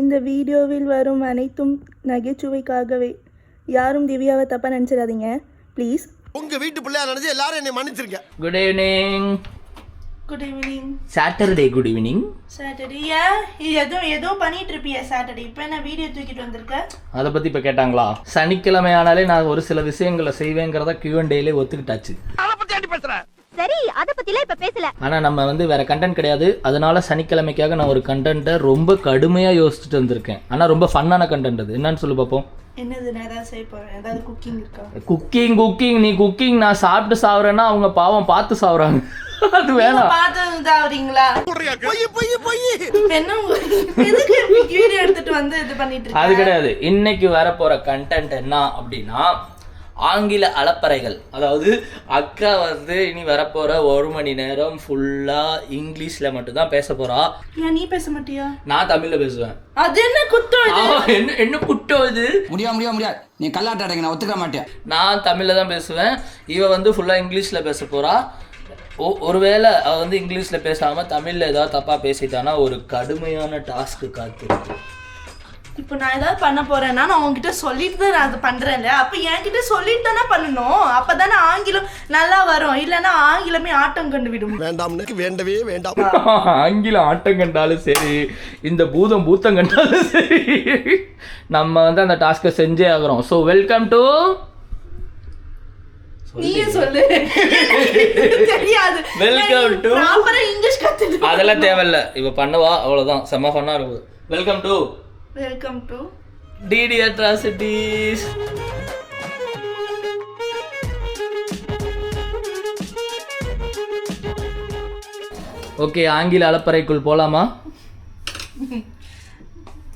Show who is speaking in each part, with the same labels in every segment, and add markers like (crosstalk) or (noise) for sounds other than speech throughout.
Speaker 1: இந்த வீடியோவில் வரும் அனைத்தும் நகைச்சுவைக்காகவே. யாரும் திவ்யாவை தப்பாக நினச்சிடாதீங்க. ப்ளீஸ்
Speaker 2: உங்க வீட்டு பிள்ளையா நினைச்சு எல்லாரும் என்னை மன்னிச்சிருங்க.
Speaker 3: Good evening
Speaker 1: good evening
Speaker 3: Saturday good evening
Speaker 1: Saturday ஏன் ஏதோ ஏதோ பண்ணிட்டு இருப்பிய சாட்டர்டே இப்போ என்ன வீடியோ தூக்கிட்டு வந்திருக்க?
Speaker 3: அதை பற்றி இப்போ கேட்டாங்களா? சனிக்கிழமை ஆனாலே நான் ஒரு சில விஷயங்களை செய்வேங்கிறத கியூஎன்டேலே ஒத்துக்கிட்டாச்சு.
Speaker 4: சரி அத பத்திலாம் இப்ப பேசல.
Speaker 3: ஆனால் நம்ம வந்து வேற கண்டென்ட் கிடையாது. அதனால சனிக்கிழமைக்காக நான் ஒரு கண்டென்ட்டை ரொம்ப கடுமையாக யோசிச்சுட்டு வந்திருக்கேன். ஆனால் ரொம்ப ஃபன்னான கண்டென்ட் அது. என்னன்னு சொல்லி பார்ப்போம்
Speaker 1: என்னது நான் ஏதாவது செய்ய போகிறேன் ஏதாவது குக்கிங் இருக்கா?
Speaker 3: குக்கிங் குக்கிங் நீ குக்கிங் நான் சாப்பிட்டு சாவுறேன்னா அவங்க பாவம் பார்த்து சாவுறாங்க. (laughs) அது வேணாம்.
Speaker 1: பார்த்து இதாகிறீங்களா
Speaker 2: பொய் பொய் பொய்.
Speaker 1: என்ன எதுக்கு வீடியோ எடுத்துட்டு வந்து இது பண்ணிட்டு
Speaker 3: அது கிடையாது. இன்னைக்கு வரப்போற கண்டென்ட் என்ன அப்படின்னா ஆங்கில அலப்பறைகள் அதாவது அக்கா வந்து இனி வரப்போற ஒரு மணி நேரம் ஃபுல்லா இங்கிலீஷ்ல மட்டும்தான் பேச போறா.
Speaker 1: ஏன் நீ பேச மாட்டியா?
Speaker 3: நான் தமிழ்ல பேசுவேன்.
Speaker 1: அது என்ன குத்தம்
Speaker 3: என்ன என்ன குட்டம் இது?
Speaker 5: முடியாது முடியாது முடியாது நீ கல்லாட்ட அடைங்க நான் ஒத்துக்க மாட்டேன்.
Speaker 3: நான் தமிழ்ல தான் பேசுவேன். இவ வந்து ஃபுல்லா இங்கிலீஷ்ல பேச போறா. ஒ- ஒருவேளை அவ வந்து இங்கிலீஷ்ல பேசாம தமிழ்ல ஏதாவது தப்பா பேசிட்டானா ஒரு கடுமையான டாஸ்க் காத்திருக்கு
Speaker 1: இப்போ நான் ஏதாவது பண்ண போறேன்னா நான் உன்கிட்ட சொல்லிட்டு தான் நான் அதை பண்றேன்ல. அப்ப என்கிட்ட சொல்லிட்டு தானே பண்ணணும். அப்பதானே ஆங்கிலம் நல்லா வரும். இல்லைன்னா ஆங்கிலமே ஆட்டம் கண்டு விடும்.
Speaker 2: வேண்டாம்னு வேண்டவே வேண்டாம். (laughs)
Speaker 3: ஆங்கிலம் ஆட்டம் கண்டாலும் சரி இந்த பூதம் பூத்தம் கண்டாலும் சரி நம்ம வந்து அந்த டாஸ்க்கை செஞ்சே ஆகிறோம். ஸோ வெல்கம் டு
Speaker 1: இங்கிலீஷ் கத்துட்டு
Speaker 3: அதெல்லாம் தேவையில்ல. இவ பண்ணுவா அவ்வளோதான் செம்ம ஃபன்னாக இருக்குது welcome to
Speaker 1: welcome to
Speaker 3: DD atrocities okay ஆங்கில அலப்பறைக்குள் போலாமா? (laughs)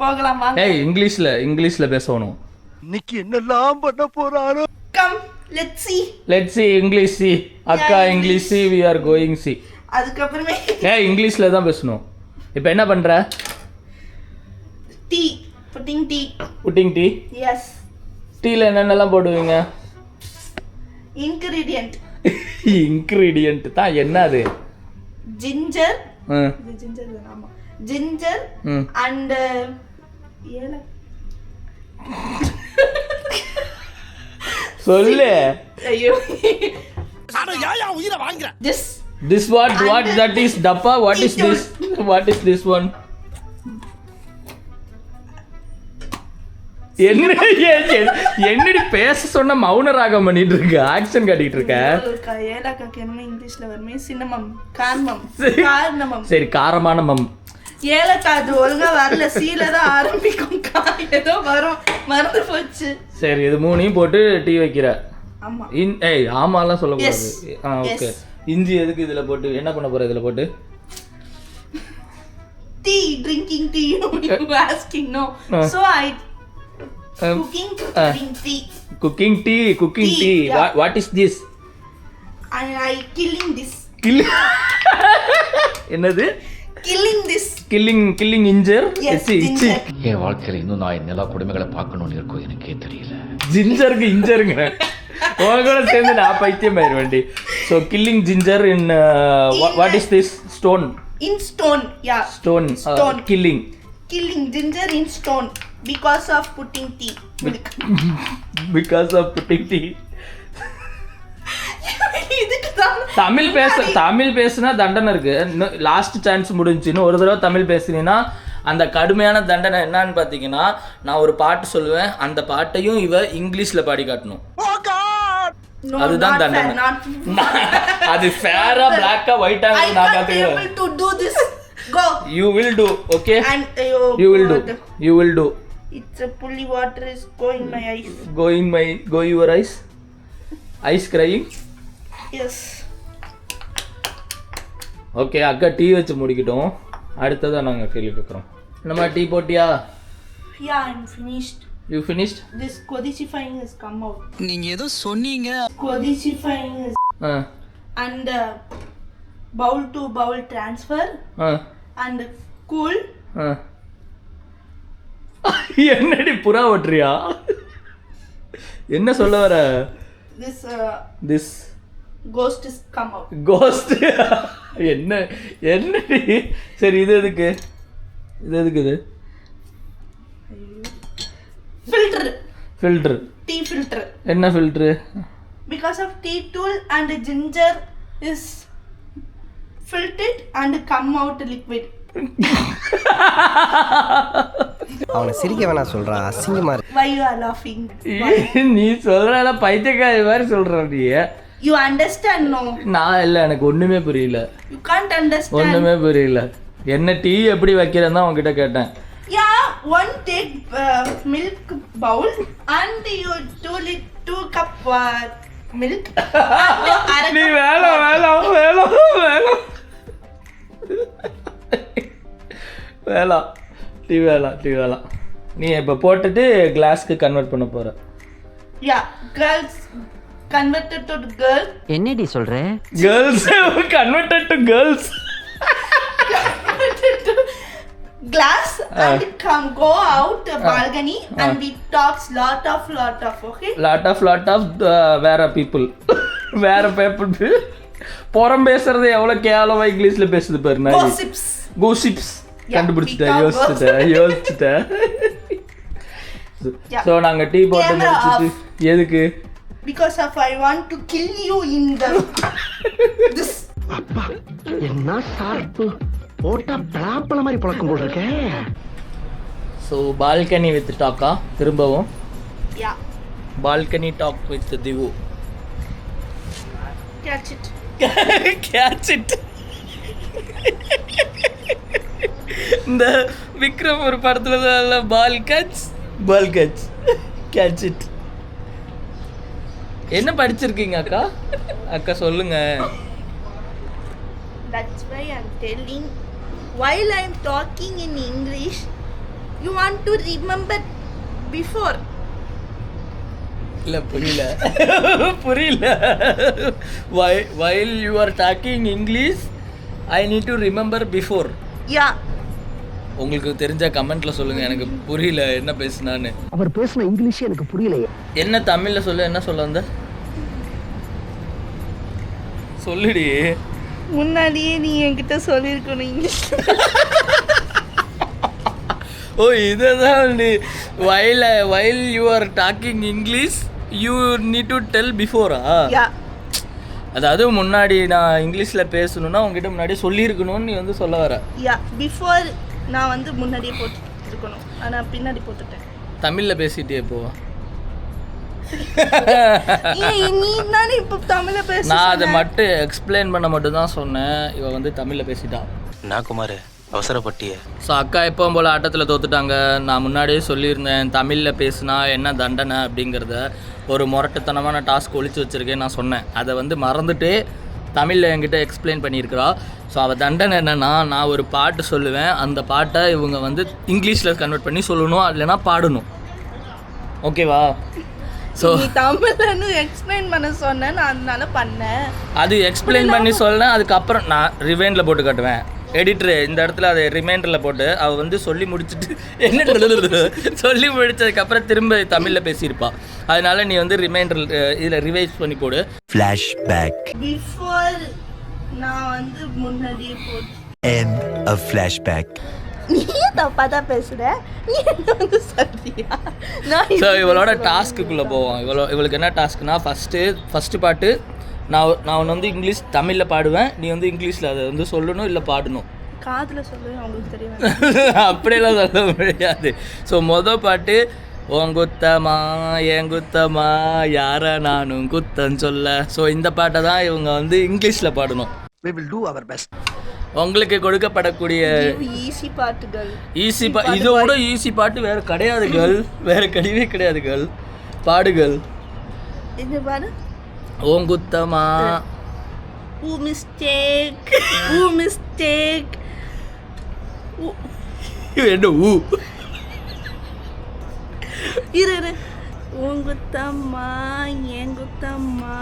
Speaker 1: போகலாம்
Speaker 3: ஏய் இங்கிலீஷ்ல இங்கிலீஷ்ல பேசணும்.
Speaker 2: இன்னைக்கு என்னெல்லாம் பண்ண போறாரோ
Speaker 1: come let's see.
Speaker 3: Let see English see அக்கா English see we are going see
Speaker 1: அதுக்கப்புறமே
Speaker 3: ஏய் இங்கிலீஷ்ல தான் பேசணும். இப்போ என்ன பண்ற?
Speaker 1: Tea putting tea
Speaker 3: putting tea
Speaker 1: yes
Speaker 3: டீல என்னென்னலாம் போடுவீங்க?
Speaker 1: இன்கிரீடியன்ட்
Speaker 3: இன்க்ரீடியன்ட் தான் என்ன அது
Speaker 1: ஜிஞ்சர் ஜிஞ்சர் ஆமா. ஜிஞ்சர். அண்ட் ஏல (laughs)
Speaker 3: சொல்லு.
Speaker 1: ஐயோ.
Speaker 2: ஏன் என் உயிரை வாங்குற
Speaker 1: just
Speaker 3: this what what that is டப்பா what is this what is this one என்ன என்னடி பேச சொன்ன மௌன ராகம் பண்ணிட்டு இருக்க ஆக்ஷன் காட்டிட்டு இருக்க
Speaker 1: ஏலக்காக்கு என்ன இங்கிலீஷ்ல வருமே சின்னமம் காரணம். காரணமம்.
Speaker 3: சரி காரமான மம்.
Speaker 1: ஏலக்காய் அது ஒழுங்கா வரல சீல தான் ஆரம்பிக்கும். கா ஏதோ வரும் மறந்து போச்சு.
Speaker 3: சரி இது மூணையும் போட்டு டீ வைக்கிற.
Speaker 1: ஆமா.
Speaker 3: இன் ஏய் ஆமாலாம் சொல்லக்கூடாது. ஆ ஓகே. இஞ்சி எதுக்கு இதுல போட்டு என்ன பண்ண போற இதுல போட்டு?
Speaker 1: Tea drinking tea you asking no
Speaker 3: Uh.
Speaker 1: So I
Speaker 3: Um,
Speaker 1: cooking tea
Speaker 3: cooking tea cooking
Speaker 1: Tea, tea.
Speaker 3: What is this
Speaker 1: and I killing this.
Speaker 3: Kill (laughs) என்னது?
Speaker 1: Killing this.
Speaker 3: Killing killing
Speaker 1: ginger
Speaker 6: என் வாழ்க்கையில் இன்னும் நான் நிலா கொடுமைகளை பார்க்கணும்னு இருக்கோ எனக்கே தெரியல.
Speaker 3: ஜிஞ்சருக்கு இஞ்சருங்க உன் கூட சேர்ந்து நான் பைத்தியம் ஆயிடுவேண்டி so killing ginger in what is this stone
Speaker 1: in stone yeah.
Speaker 3: Stone
Speaker 1: Stone.
Speaker 3: கில்லிங்
Speaker 1: killing ginger in stone. Because of putting tea. Milk.
Speaker 3: Because of
Speaker 1: putting tea
Speaker 3: Tamil பேச தமிழ் பேசுனா தண்டனை இருக்கு. லாஸ்ட் சான்ஸ் முடிஞ்சுன்னு ஒரு தடவை தமிழ் பேசுனீங்கன்னா அந்த கடுமையான தண்டனை என்னன்னு பார்த்தீங்கன்னா நான் ஒரு பாட்டு சொல்லுவேன். அந்த பாட்டையும் இவ இங்கிலீஷ்ல பாடி காட்டணும். அதுதான் தண்டனை. (laughs) அது ஃபேரா பிளாக்கா ஒயிட்டா
Speaker 1: I
Speaker 3: நான்
Speaker 1: can't
Speaker 3: காத்துக்கிறேன்
Speaker 1: able to do this. Go.
Speaker 3: You will
Speaker 1: do okay
Speaker 3: you will do you will do
Speaker 1: it's a pully water is going my eyes
Speaker 3: going my go your eyes eyes crying
Speaker 1: yes
Speaker 3: okay அக்கா tea வச்சு முடிக்கட்டும் அடுத்ததான் நாங்கள் கேள்வி கேட்குறோம் நம்ம tea போட்டியா
Speaker 1: yeah I'm finished
Speaker 3: you finished
Speaker 1: this codifying has come out
Speaker 5: நீங்க ஏதோ சொன்னீங்க
Speaker 1: codifying is
Speaker 3: ah
Speaker 1: uh, bowl to bowl transfer
Speaker 3: ah
Speaker 1: and cool
Speaker 3: ஆ. (laughs) என்னடி புறா ஓட்டுறியா என்ன சொல்ல வர?
Speaker 1: This ghost is come out.
Speaker 3: Ghost (laughs) என்ன என்னடி? சரி இது எதுக்கு? இது எதுக்கு இது?
Speaker 1: ஃபில்டர்
Speaker 3: ஃபில்ட்ரு
Speaker 1: டீ ஃபில்டர்
Speaker 3: என்ன filter
Speaker 1: because of tea tool and ginger is filtered and come out liquid. (laughs)
Speaker 7: அவனை சிரிக்க வேணாம் சொல்றா அசிங்கமா இருக்கு
Speaker 1: why you are laughing?
Speaker 3: நீ சொல்கிறல பைத்தியக்காரி மாதிரி சொல்கிற நீ
Speaker 1: you understand no?
Speaker 3: நான் இல்லை எனக்கு ஒன்றுமே புரியல.
Speaker 1: You can't understand.
Speaker 3: ஒன்றுமே புரியல. என்ன டீ எப்படி வைக்கிறேன்னு தான் உங்ககிட்ட கேட்டேன்.
Speaker 1: Yeah one take milk bowl and you two lit two cup uh, milk. And அரை
Speaker 3: நீ
Speaker 1: cup
Speaker 3: வேணாம் வேணாம் வேணாம். வேணாம். டீ டீ வேணாம் நீ இப்போ போட்டுட்டு கிளாஸ்க்கு கன்வெர்ட் பண்ண போகிற
Speaker 1: yeah girls converted to girl
Speaker 8: என்னடி சொல்ற?
Speaker 3: Girls converted to girls
Speaker 1: converted to glass and come go out uh, balcony and we talks lot of lot of okay?
Speaker 3: Lot of lot of வேற people வேற people புறம் பேசுறது எவ்வளோ கேவலமா இங்கிலீஷ்ல பேசுது பாரு கூசிப்ஸ்
Speaker 1: Yeah,
Speaker 3: கண்டுபிடிச்சிட்டேன் யோசிச்சுட்டேன் யோசிச்சுட்டேன். (laughs) ஸோ நாங்கள் டீ போட்டு முடிச்சிட்டு எதுக்கு?
Speaker 1: Because of I want to kill you in the (laughs) this
Speaker 2: என்ன சார்பு? போட்டா பலாப்பழ மாதிரி பழக்கம் போல் இருக்கே
Speaker 3: ஸோ பால்கனி வித் டாக்கா திரும்பவும்.
Speaker 1: Yeah.
Speaker 3: பால்கனி டாக் வித் திவு
Speaker 1: catch it. (laughs)
Speaker 3: கேட்ச் இட் இந்த விக்ரம் ஒரு படத்துல தான் ball catch? Ball catch. Catch it என்ன படிச்சிருக்கீங்க அக்கா? அக்கா சொல்லுங்க.
Speaker 1: That's why I'm telling while I'm talking in English you want to remember before.
Speaker 3: இல்ல புரியல. புரியல. While while you are talking English I need to remember before
Speaker 1: yeah.
Speaker 3: உங்களுக்கு தெரிஞ்ச கமெண்ட்ல சொல்லுங்க. எனக்கு புரியல என்ன பேசுனான்னு.
Speaker 2: அவர் பேசின இங்கிலீஷ் எனக்கு புரியலையே.
Speaker 3: என்ன தமிழ்ல சொல்ல என்ன சொல்ல வந்த? சொல்லுடி.
Speaker 1: முன்னாடியே நீ என்கிட்ட சொல்லியிருக்கணும் இங்கிலீஷ்
Speaker 3: ஓ இதுதான் நீ while while you are talking English you need to tell பிஃபோரா அதாவது முன்னாடி நான் இங்கிலீஷில் பேசணும்னா உங்ககிட்ட முன்னாடி சொல்லியிருக்கணும்னு நீ வந்து சொல்ல வர.
Speaker 1: யா பிஃபோர் நான் வந்து முன்னாடியே போட்டு இருக்கணும் ஆனால் பின்னாடி போட்டுட்டேன்.
Speaker 3: தமிழில் பேசிட்டே
Speaker 1: இப்போ
Speaker 3: நான் அதை மட்டும் எக்ஸ்பிளைன் பண்ண மட்டும் தான் சொன்னேன். இவ வந்து தமிழில் பேசிட்டா.
Speaker 9: நான் குமார் அவசரப்பட்டிய.
Speaker 3: ஸோ அக்கா எப்பவும் போல் ஆட்டத்தில் தோத்துட்டாங்க. நான் முன்னாடியே சொல்லியிருந்தேன் தமிழில் பேசுனா என்ன தண்டனை அப்படிங்கிறத. ஒரு முரட்டுத்தனமான டாஸ்க் ஒழிச்சு வச்சுருக்கேன் நான் சொன்னேன். அதை வந்து மறந்துட்டு தமிழில் என்கிட்ட எக்ஸ்பிளைன் பண்ணியிருக்கிறா. ஸோ அவள் தண்டனை என்னென்னா நான் ஒரு பாட்டு சொல்லுவேன். அந்த பாட்டை இவங்க வந்து இங்கிலீஷில் கன்வெர்ட் பண்ணி சொல்லணும் இல்லைன்னா பாடணும். ஓகேவா ஸோ
Speaker 1: தமிழ்னு எக்ஸ்பிளைன் பண்ண சொன்ன நான் அதனால பண்ணேன்.
Speaker 3: அது எக்ஸ்பிளைன் பண்ணி சொல்லேன் அதுக்கப்புறம் நான் ரிவைண்டில் போட்டு காட்டுவேன். எடிட்டரு இந்த இடத்துல அதை ரிமைண்டரில் போட்டு அவள் வந்து சொல்லி முடிச்சுட்டு (laughs) என்ன சொல்லி முடிச்சதுக்கப்புறம் திரும்ப தமிழில் பேசியிருப்பா. அதனால நீ வந்து ரிமைண்டர் இதில் ரிவைஸ் பண்ணி போடு.
Speaker 9: ஃப்ளாஷ்பேக்
Speaker 1: பிஃபோர் நான் வந்து முன்னாடியே போட்டு
Speaker 9: எண்ட்
Speaker 1: சொல்றியா? நான்
Speaker 3: ஸோ இவளோட டாஸ்க்குள்ளே போவோம். இவளோ இவளுக்கு என்ன டாஸ்க்னா ஃபஸ்ட்டு ஃபஸ்ட்டு பாட்டு நான் நான் உன்னை வந்து இங்கிலீஷ் தமிழில் பாடுவேன். நீ வந்து இங்கிலீஷில் அதை வந்து சொல்லணும் இல்லை பாடணும்?
Speaker 1: காதுல சொல்லு அவங்களுக்கு தெரியும் (laughs)
Speaker 3: அப்படியெல்லாம் சொல்ல முடியாது. ஸோ மொதல் பாட்டு உன் குத்தமா என் குத்தமா யார நானும் குத்தம் சொல்ல? ஸோ இந்த பாட்டை தான் இவங்க வந்து இங்கிலீஷில் பாடணும்.
Speaker 2: We will do our best.
Speaker 3: உங்களுக்கு கொடுக்கப்படக்கூடிய
Speaker 1: ஈஸி பாட்டுகள்
Speaker 3: ஈஸி பா இதோட ஈஸி பாட்டு வேறு கிடையாது கேர்ள் வேறு கிடையவே கிடையாது கேர்ள் பாடுகள்
Speaker 1: இது பாரு
Speaker 3: உன் குத்தமா
Speaker 1: ஊ மிஸ்டேக் ஊ மிஸ்டேக்
Speaker 3: என்ன ஊ?
Speaker 1: இரு இரு. உன் குத்தம்மா என் குத்தம்மா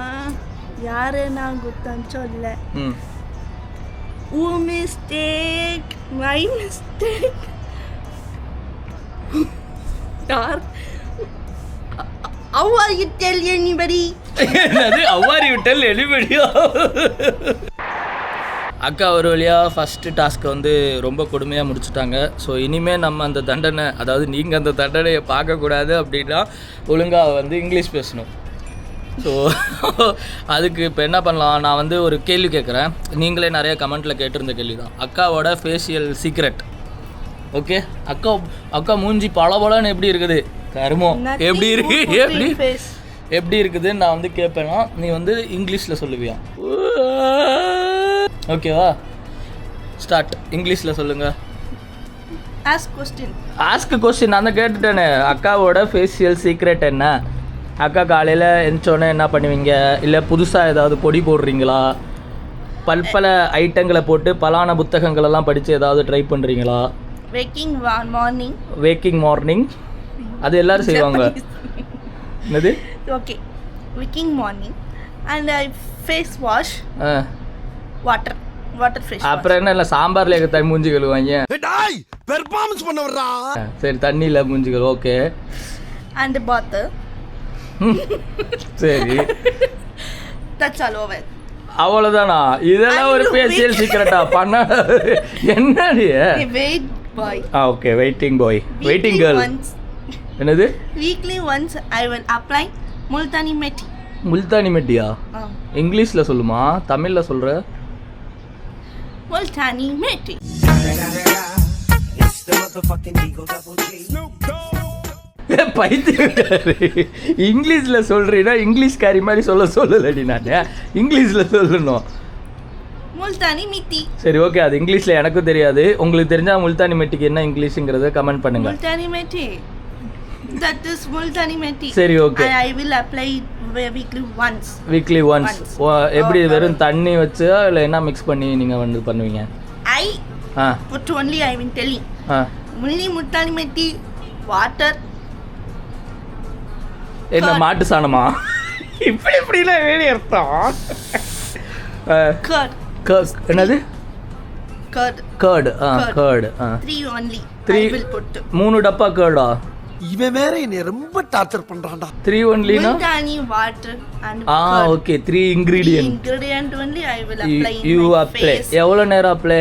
Speaker 1: யாரு நான் குத்தம் சொல்ல? ஊ மிஸ்டேக் மை மிஸ்டேக் யார் How are you tell anybody?
Speaker 3: என்னது அவ்வாரி விட்டல் எலிபடியோ அக்கா ஒரு வழியாக ஃபஸ்ட்டு டாஸ்க்கை வந்து ரொம்ப கொடுமையாக முடிச்சுட்டாங்க. ஸோ இனிமேல் நம்ம அந்த தண்டனை அதாவது நீங்கள் அந்த தண்டனையை பார்க்கக்கூடாது அப்படின்னா ஒழுங்காக வந்து இங்கிலீஷ் பேசணும். ஸோ அதுக்கு இப்போ என்ன பண்ணலாம் நான் வந்து ஒரு கேள்வி கேட்குறேன் நீங்களே நிறைய கமெண்ட்டில் கேட்டிருந்த கேள்வி தான் அக்காவோட ஃபேஷியல் சீக்ரெட் ஓகே அக்கா அக்கா மூஞ்சி பளபளன்னு எப்படி இருக்குது? கருமம் எப்படி இருக்கு? எப்படி. எப்படி இருக்குதுன்னு நான் வந்து கேட்பேனா நீ வந்து இங்கிலீஷில் சொல்லுவியா? ஓகேவா ஸ்டார்ட் இங்கிலீஷில் சொல்லுங்கள்
Speaker 1: ஆஸ்க் கொஸ்டின்
Speaker 3: ஆஸ்க் கொஸ்டின் நான் தான் கேட்டுட்டேனே. அக்காவோட ஃபேஷியல் சீக்ரெட் என்ன? அக்கா காலையில் எந்திரிச்சோடனே என்ன பண்ணுவீங்க? இல்லை புதுசாக ஏதாவது பொடி போடுறீங்களா? பல்பல ஐட்டங்களை போட்டு பலான புத்தகங்கள் எல்லாம் படித்து ஏதாவது ட்ரை பண்ணுறீங்களா
Speaker 1: வேக்கிங் மார்னிங்
Speaker 3: வேக்கிங் மார்னிங் அது எல்லாரும் செய்வாங்க. (laughs) என்னது?
Speaker 1: Okay waking morning and I face wash
Speaker 3: ah.
Speaker 1: Water water fresh
Speaker 3: அப்புறம் என்ன இல்லை சாம்பாரில் இருக்க தண்ணி மூஞ்சி கழுவாங்க
Speaker 2: டாய்! பெர்ஃபார்மன்ஸ் பண்ண வர்றா
Speaker 3: சரி தண்ணியில் மூஞ்சி கழுவு ஓகே.
Speaker 1: அண்ட் பாத்து
Speaker 3: சரி.
Speaker 1: தட்ஸ் ஆல் ஓவர்
Speaker 3: அவ்வளோதானா இதெல்லாம் ஒரு ஃபேஷியல் சீக்கிரட்டா பண்ண என்னடி?
Speaker 1: வெயிட் பாய்
Speaker 3: ஆ okay waiting boy waiting girl
Speaker 1: once
Speaker 3: என்னது?
Speaker 1: Weekly once I will apply multani mitti
Speaker 3: multani மெட்டியா இங்கிலீஷில் சொல்லுமா? தமிழில் சொல்கிற
Speaker 1: முல்தானி மெட்டி
Speaker 3: இங்கிலீஷில் சொல்கிறீன்னா இங்கிலீஷ்காரி மாதிரி சொல்ல சொல்லலடி நான். இங்கிலீஷில் சொல்லணும்.
Speaker 1: முல்தானி மிட்டி
Speaker 3: சரி ஓகே. அது இங்கிலீஷில் எனக்கும் தெரியாது. உங்களுக்கு தெரிஞ்சால் முல்தானி மெட்டிக்கு என்ன இங்கிலீஷுங்கிறத கமெண்ட் பண்ணுங்க.
Speaker 1: முல்தானி மெட்டி தட் இஸ் முல்தானி மெட்டி
Speaker 3: சரி
Speaker 1: okay I will apply weekly
Speaker 3: once weekly
Speaker 1: once.
Speaker 3: எப்படி வெறும் தண்ணி வச்சா இல்லை என்ன மிக்ஸ் பண்ணி நீங்கள் வந்து பண்ணுவீங்க?
Speaker 1: I
Speaker 3: ah.
Speaker 1: Put only I will telling
Speaker 3: ஆ.
Speaker 1: முள்ளி முல்தானி மெட்டி வாட்டர்
Speaker 3: என்ன
Speaker 1: Curd.
Speaker 3: மாட்டு சாணமா? (laughs) இப்படி இப்படிலாம் வேணி அர்த்தம். ஆ, என்னது?
Speaker 1: Curd
Speaker 3: curd ah
Speaker 1: Curd.
Speaker 3: Curd ah.
Speaker 1: Only I
Speaker 3: Three-
Speaker 1: will put
Speaker 3: மூணு டப்பா கேர்டா
Speaker 2: இவன் வேற என்னை ரொம்ப டார்ச்சர் பண்றான்டா.
Speaker 3: த்ரீ ஒன்லினா
Speaker 1: multani water
Speaker 3: ah okay three ingredient
Speaker 1: ingredient. only I will apply in
Speaker 3: you
Speaker 1: my
Speaker 3: apply
Speaker 1: face.
Speaker 3: எவ்வளோ நேரம் அப்ளை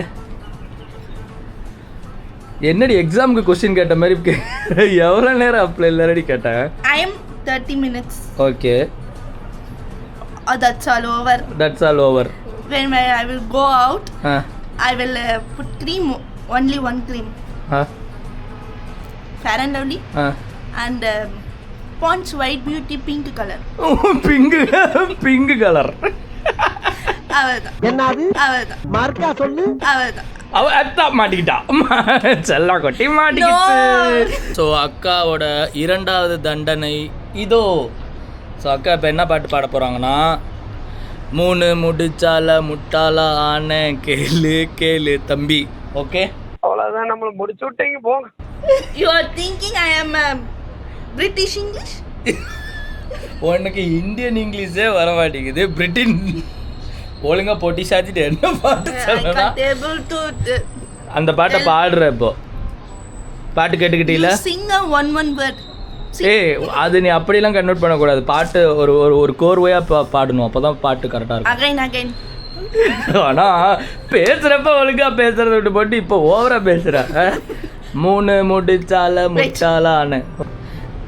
Speaker 3: என்னடி எக்ஸாமுக்கு கொஸ்டின் கேட்ட மாதிரி கே- (laughs) எவ்வளோ நேரம் அப்ளை இல்லடி கேட்டேன்
Speaker 1: I am 30 minutes.
Speaker 3: Okay
Speaker 1: Oh, that's all over.
Speaker 3: That's all over
Speaker 1: When I I will go out,
Speaker 3: ah
Speaker 1: I will uh, put cream, only one cream, ah Lovely,
Speaker 3: ah.
Speaker 1: And um, Pond's White Beauty pink color.
Speaker 3: Pink pink colour
Speaker 1: அவள்தான்
Speaker 2: என்னது?
Speaker 1: அவள்தான்
Speaker 2: மார்க்கா சொல்லு.
Speaker 1: அவள்தான்
Speaker 3: அவ அத்தா மாட்டிக்கிட்டா. செல்லா கொட்டி மாட்டிக்கிச்சு ஸோ அக்காவோட இரண்டாவது தண்டனை இதோ. ஸோ அக்கா இப்போ என்ன பாட்டு பாட போகிறாங்கன்னா மூணு முடிச்சால முட்டாள ஆன கேளு கேளு தம்பி. Okay (laughs)
Speaker 1: You are thinking I am um, British English? (laughs)
Speaker 3: உனக்கு இந்தியன் இங்கிலீஷே வர மாட்டேங்குது பிரிட்டின் ஒழுங்கா பொட்டி சாத்திட்டு என்ன பாட்டு
Speaker 1: able to uh,
Speaker 3: அந்த பாட்டை பாடுற இப்போ. பாட்டு கேட்டுக்கிட்டீல
Speaker 1: you sing a one one word.
Speaker 3: ஏய் அது நீ அப்படிலாம் கன்வெர்ட் பண்ணக்கூடாது. பாட்டு ஒரு ஒரு ஒரு கோர்வையாக பா பாடணும். அப்போ தான் பாட்டு கரெக்டாக இருக்கும்.
Speaker 1: Again, again.
Speaker 3: ஆனால் பேசுகிறப்ப ஒழுங்கா பேசுறத விட்டு போட்டு இப்போ ஓவராக பேசுகிற மூணு முடிச்சால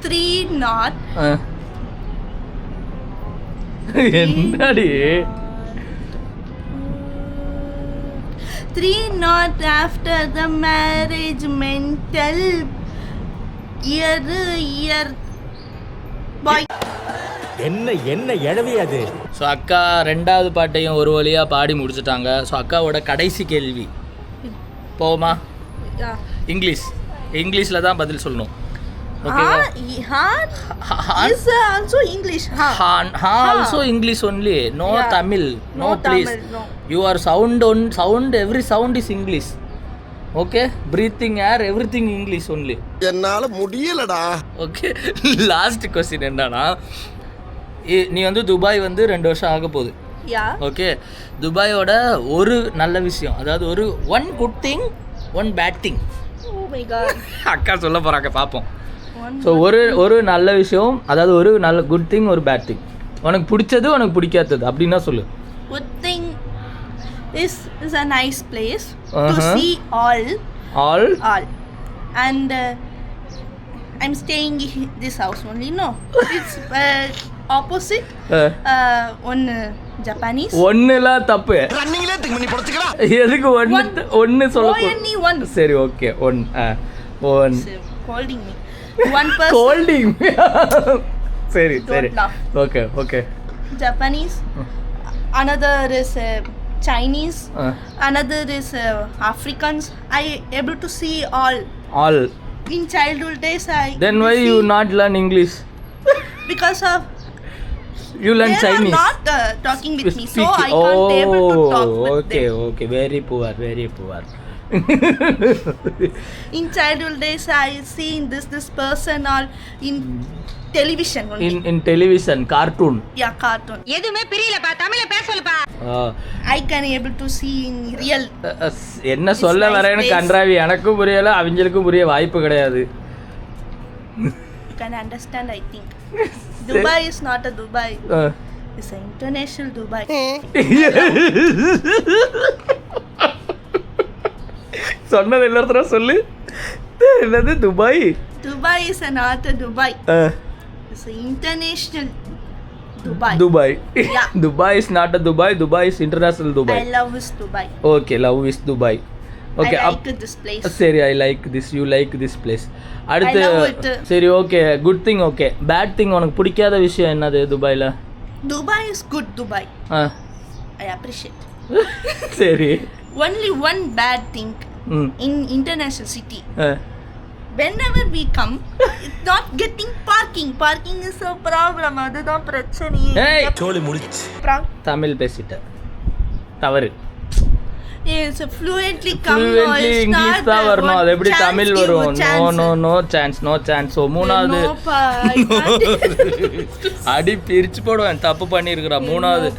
Speaker 1: Three not.
Speaker 3: ஆ. என்னடி?
Speaker 1: Three not after the marriage mental year year. Boy.
Speaker 8: என்ன என்ன எழவி அது?
Speaker 3: ஸோ அக்கா ரெண்டாவது பாட்டையும் ஒரு வழியாக பாடி முடிச்சிட்டாங்க. ஸோ அக்காவோட கடைசி கேள்வி. போமா. இங்கிலீஷ் இங்கிலீஷில் தான் பதில் சொல்லணும்
Speaker 1: uh, Yeah.
Speaker 3: Tamil. No,
Speaker 1: No
Speaker 3: please.
Speaker 1: Tamil, no.
Speaker 3: Your sound on sound every sound is English. Okay? Breathing air everything English only.
Speaker 2: என்னால முடியலடா
Speaker 3: ஓகே லாஸ்ட் கொஸ்டின் என்னன்னா நீ வந்து துபாய் வந்து ரெண்டு வருஷம் ஆக போகுது. ஓகே துபாயோட ஒரு நல்ல விஷயம் அதாவது ஒரு one good thing one bad thing
Speaker 1: Oh.
Speaker 3: அக்கா சொல்ல போகிறாங்க பார்ப்போம் ஸோ ஒரு ஒரு நல்ல விஷயம் அதாவது ஒரு நல்ல குட் திங் ஒரு பேட் திங் உனக்கு பிடிச்சது உனக்கு பிடிக்காதது அப்படின்னா சொல்லு
Speaker 1: this is a nice place to
Speaker 3: Uh-huh.
Speaker 1: see all
Speaker 3: all
Speaker 1: all and uh, i'm staying in this house only no it's uh, opposite uh, one uh, japanese
Speaker 3: ஒன்னுலாம் தப்பு
Speaker 2: ரன்னிங்ல think பண்ணி பொறுத்துக்கலாம்
Speaker 3: எதுக்கு ஒன்னு
Speaker 1: One.
Speaker 3: ஒன்னு சொல்ல
Speaker 1: only one
Speaker 3: சரி okay one one
Speaker 1: So, holding me one person
Speaker 3: holding சரி
Speaker 1: Don't
Speaker 3: சரி
Speaker 1: laugh.
Speaker 3: Okay okay
Speaker 1: japanese another is uh, chinese
Speaker 3: Uh.
Speaker 1: another is uh, africans i able to see all
Speaker 3: all
Speaker 1: in childhood days i
Speaker 3: then why you not learn English (laughs)
Speaker 1: because of
Speaker 3: you learn
Speaker 1: they are
Speaker 3: Chinese
Speaker 1: not uh, talking with me so i can't able to talk with
Speaker 3: okay
Speaker 1: them
Speaker 3: okay very poor very poor
Speaker 1: in childhood days i seen this this person all in television only
Speaker 3: in in television cartoon
Speaker 1: yeah cartoon
Speaker 4: எதுவுமே பிரியலப்பா தமிழ்ல பேச சொல்லுப்பா
Speaker 1: i can able to see in real
Speaker 3: என்ன சொல்ல வரேன்னு. கன்றாவி எனக்கும் புரியல அவங்களுக்கும் புரிய வாய்ப்பு கிடையாது
Speaker 1: you can understand i think dubai is not a dubai
Speaker 3: அஹ்.
Speaker 1: it's an international dubai
Speaker 3: சொன்னது எல்லாத்தர சொல்லு என்னது Dubai
Speaker 1: dubai is a not a dubai
Speaker 3: அஹ்.
Speaker 1: it's an international dubai
Speaker 3: Dubai
Speaker 1: Yeah.
Speaker 3: Dubai is not a Dubai Dubai is international
Speaker 1: i
Speaker 3: Dubai
Speaker 1: love this dubai
Speaker 3: okay love is Dubai okay
Speaker 1: i like this place
Speaker 3: சரி I like this you like this place அடுத்து. சரி okay good thing okay bad thing உனக்கு பிடிக்காத விஷயம் என்னது துபாயில்
Speaker 1: dubai is good dubai
Speaker 3: ah
Speaker 1: i appreciate
Speaker 3: சரி
Speaker 1: only one bad thing
Speaker 3: ம்
Speaker 1: in international city
Speaker 3: ah.
Speaker 1: whenever we come it's not getting parking parking is a problem அதுதான் பிரச்சனையே
Speaker 3: ஏய்.
Speaker 8: சோலி முடிச்சு
Speaker 3: தமிழ் பேசிட்டேன் தவறு ஃப்ளூயன்ட்லி
Speaker 1: it's
Speaker 3: இங்கிலீஷ் தான்
Speaker 1: uh,
Speaker 3: வரணும் அது எப்படி
Speaker 1: chance
Speaker 3: தமிழ் வரும் no
Speaker 1: chance.
Speaker 3: No no chance
Speaker 1: no chance so மூணாவது.
Speaker 3: அடி பிரிச்சு போடுவேன் தப்பு பண்ணியிருக்கிறா மூணாவது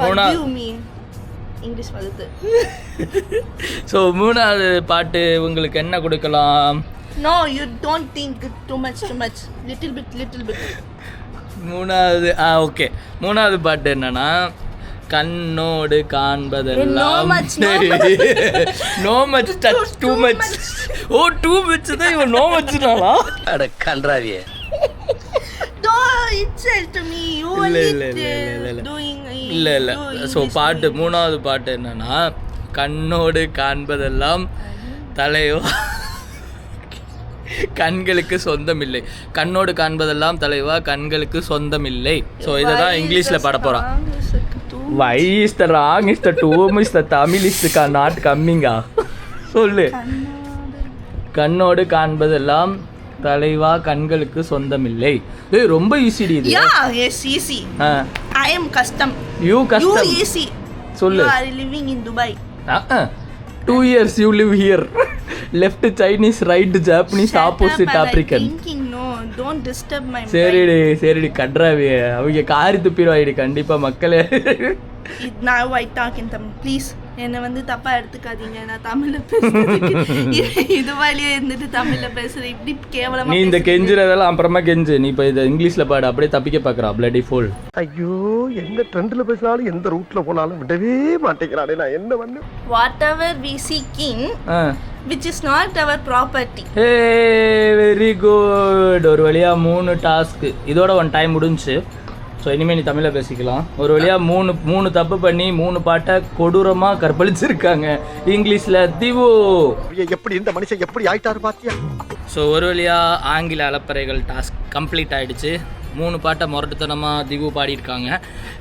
Speaker 3: மூணாவது
Speaker 1: வருது
Speaker 3: ஸோ மூணாவது பாட்டு உங்களுக்கு என்ன கொடுக்கலாம்
Speaker 1: No, you don't think too much, too much. Little bit, little bit.
Speaker 3: மூணாவது ஆ ஓகே மூணாவது பாட்டு என்னன்னா கண்ணோடு காண்பதெல்லாம்
Speaker 1: no
Speaker 3: much touch
Speaker 1: too much.
Speaker 3: ஓ டூ மச் தான் இவன் நோ மச்னாலா
Speaker 2: அட கன்றாவியே.
Speaker 3: இல்ல, இல்ல, இல்ல, இல்ல, இல்ல. இல்லை. இல்லை ஸோ பாட்டு. மூணாவது பாட்டு என்னன்னா கண்ணோடு காண்பதெல்லாம் தலையோ கண்களுக்கு சொந்தமில்லை. கண்ணோடு காண்பதெல்லாம் தலைவா கண்களுக்கு சொந்தமில்லை. ஸோ இதை தான் இங்கிலீஷில் பாட போகிறான்
Speaker 1: why is
Speaker 3: the wrong is the doom is the Tamil is the not கம்மிங்கா சொல்லு கண்ணோடு காண்பதெல்லாம் தலைவா கண்களுக்கு சொந்தமில்லை ஏய் ரொம்ப ஈஸிடி இது
Speaker 1: Yeah, yes, easy. I am custom.
Speaker 3: You
Speaker 1: You
Speaker 3: கஷ்டம்
Speaker 1: easy.
Speaker 3: சொல்லு.
Speaker 1: You are living in Dubai.
Speaker 3: Two years you live here left Chinese right
Speaker 1: Japanese
Speaker 3: opposite
Speaker 1: up, Disturb my mind.
Speaker 3: சரிடி சரிடி கட்றாவி அவங்க காரி துப்பிடுவாயிடி கண்டிப்பா மக்களே
Speaker 1: now I talk in Tamil. Please, என்னை வந்து தப்பா எடுத்துக்காதீங்க நான் தமிழ்ல பேசுறதுக்கு (laughs) இதுவாலேயே இருந்துட்டு தமிழ்ல பேசுறேன். இப்படி கேவலமா
Speaker 3: நீ இந்த. கெஞ்சுறதெல்லாம் அப்புறமா கெஞ்சு. நீ இப்போ இதை இங்கிலீஷ்ல பாடு அப்படியே தப்பிக்க பார்க்கறா பிளடி ஃபுல்
Speaker 2: ஐயோ எந்த ட்ரெண்ட்ல பேசினாலும் எந்த ரூட்ல போனாலும் விடவே மாட்டேங்கிறானே நான் என்ன பண்ணு?
Speaker 1: Whatever we seek in which is not our property.
Speaker 3: Hey very good ஒரு வழியா மூணு டாஸ்க்கு இதோட ஒன் டைம் முடிஞ்சுச்சு. ஸோ இனிமேல் நீ தமிழில் பேசிக்கலாம். ஒரு வழியா மூணு மூணு தப்பு பண்ணி மூணு பாட்டை கொடூரமாக கற்பழிச்சிருக்காங்க. இங்கிலீஷில் திவு.
Speaker 2: எப்படி இந்த மனுஷன் எப்படி ஆயிட்டாரு பாத்தியா?
Speaker 3: ஸோ ஒரு வழியா ஆங்கில அலப்பறைகள் டாஸ்க் கம்ப்ளீட் ஆயிடுச்சு. மூணு பாட்டை முரட்டுத்தனமாக திவு பாடியிருக்காங்க.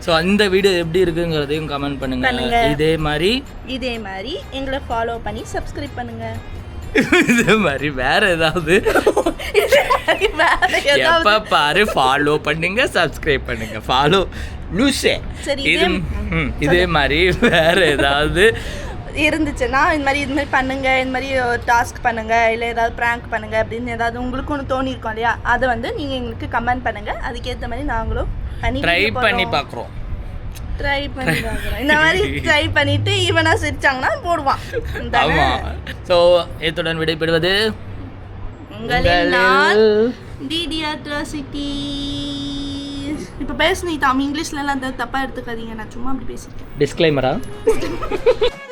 Speaker 3: ஸோ அந்த வீடியோ எப்படி இருக்குங்கிறதையும் கமெண்ட் பண்ணுங்க.
Speaker 1: பண்ணுங்க.
Speaker 3: இதே மாதிரி
Speaker 1: இதே மாதிரி எங்களை ஃபாலோ பண்ணி சப்ஸ்கிரைப் பண்ணுங்க.
Speaker 3: இதே மாதிரி வேற ஏதாவது? எப்ப பாரு ஃபாலோ பண்ணுங்க சப்ஸ்கிரைப் பண்ணுங்க. ஃபாலோ லூசே. இது
Speaker 1: இதே-
Speaker 3: மாதிரி வேற ஏதாவது?
Speaker 1: இருந்துச்சுன்னா இந்த மாதிரி இது மாதிரி பண்ணுங்க இந்த மாதிரி டாஸ்க் பண்ணுங்க இல்லை ஏதாவது ப்ராங்க் பண்ணுங்க அப்படின்னு ஏதாவது உங்களுக்கு ஒன்று தோணியிருக்கோம் இல்லையா? அதை வந்து நீங்கள் எங்களுக்கு கமெண்ட் பண்ணுங்க. அதுக்கேற்ற மாதிரி நாங்களும்
Speaker 3: ட்ரை பண்ணி பார்க்குறோம்
Speaker 1: ட்ரை பண்ணி இந்த மாதிரி ட்ரை பண்ணிட்டு ஈவனாக சிரிச்சாங்கன்னா போடுவான்?
Speaker 3: ஆமா. ஸோ இத்துடன் விடைபெறுவது?
Speaker 1: இப்போ பேசு நீ தமிழ் இங்கிலீஷ்ல எல்லாம் தப்பா எடுத்துக்காதீங்க. நான் சும்மா அப்படி பேசிட்டேன்.
Speaker 3: டிஸ்க்ளைமரா (laughs)